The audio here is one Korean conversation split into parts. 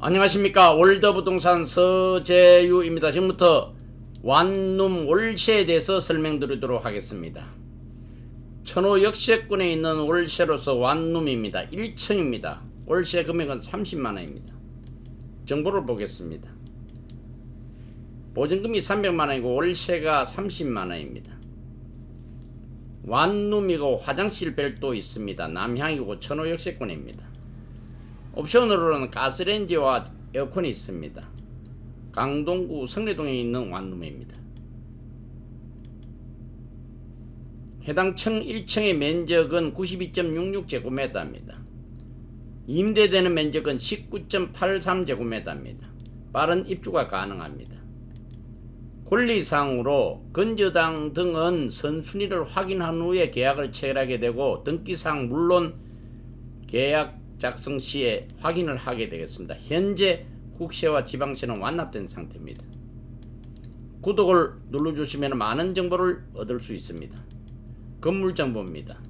안녕하십니까 월더부동산 서재유입니다. 지금부터 완룸 월세에 대해서 설명드리도록 하겠습니다. 천호 역세권에 있는 월세로서 완룸입니다. 1층입니다. 월세 금액은 30만원입니다. 정보를 보겠습니다. 보증금이 300만원이고 월세가 30만원입니다. 완룸이고 화장실 별도 있습니다. 남향이고 천호 역세권입니다. 옵션으로는 가스레인지와 에어컨이 있습니다. 강동구 성내동에 있는 완룸입니다. 해당 층 1층의 면적은 92.66제곱미터입니다. 임대되는 면적은 19.83제곱미터입니다. 빠른 입주가 가능합니다. 권리상으로 건저당 등은 선순위를 확인한 후에 계약을 체결하게 되고 등기상 물론 계약 작성 시에 확인을 하게 되겠습니다. 현재 국세와 지방세는 완납된 상태입니다. 구독을 눌러주시면 많은 정보를 얻을 수 있습니다. 건물 정보입니다.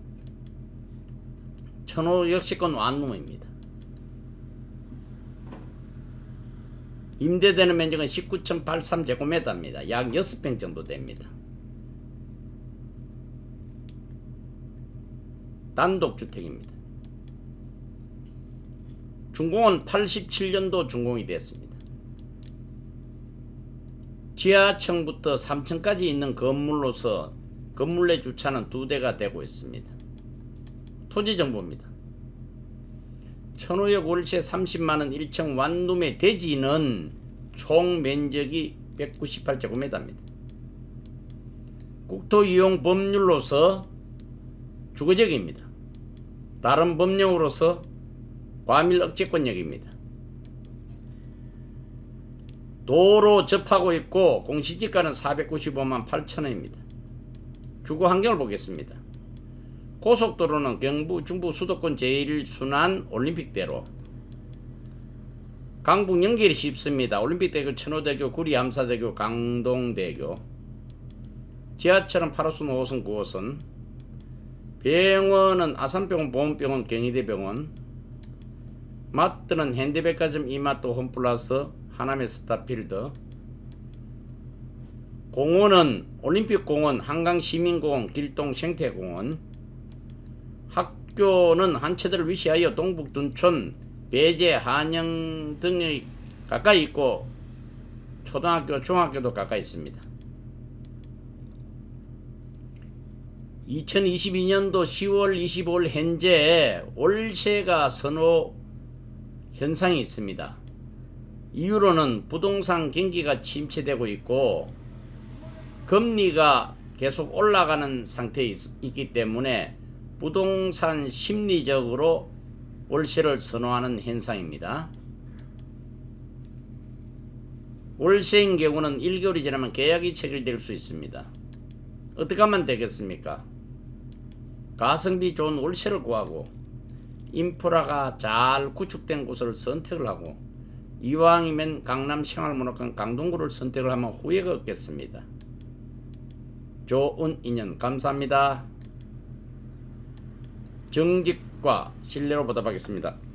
천호 역세권 완룸입니다. 임대되는 면적은 19.83제곱미터입니다. 약 6평 정도 됩니다. 단독주택입니다. 준공은 87년도 준공이 됐습니다. 지하층부터 3층까지 있는 건물로서 건물 내 주차는 두 대가 되고 있습니다. 토지 정보입니다. 천호역 월세 30만원 1층 완룸의 대지는 총 면적이 198제곱미터입니다. 국토 이용 법률로서 주거지역입니다. 다른 법령으로서 과밀 억제권역입니다. 도로 접하고 있고 공시지가는 495만 8천원입니다. 주거 환경을 보겠습니다. 고속도로는 경부 중부 수도권 제1순환 올림픽대로 강북 연결이 쉽습니다. 올림픽대교, 천호대교, 구리 암사대교, 강동대교 지하철은 8호선, 5호선, 9호선 병원은 아산병원, 보험병원, 경희대병원 마트는 현대백화점, 이마트, 홈플러스, 하남의 스타필드 공원은 올림픽공원, 한강시민공원, 길동 생태공원 학교는 한체들을 위시하여 동북 둔촌, 배제, 한영 등이 가까이 있고 초등학교, 중학교도 가까이 있습니다. 2022년도 10월 25일 현재 월세가 선호 현상이 있습니다. 이유로는 부동산 경기가 침체되고 있고 금리가 계속 올라가는 상태에 있, 있기 때문에 부동산 심리적으로 월세를 선호하는 현상입니다. 월세인 경우는 1개월이 지나면 계약이 체결될 수 있습니다. 어떻게 하면 되겠습니까? 가성비 좋은 월세를 구하고 인프라가 잘 구축된 곳을 선택을 하고 이왕이면 강남 생활문화권 강동구를 선택을 하면 후회가 없겠습니다. 좋은 인연 감사합니다. 정직과 신뢰로 보답하겠습니다.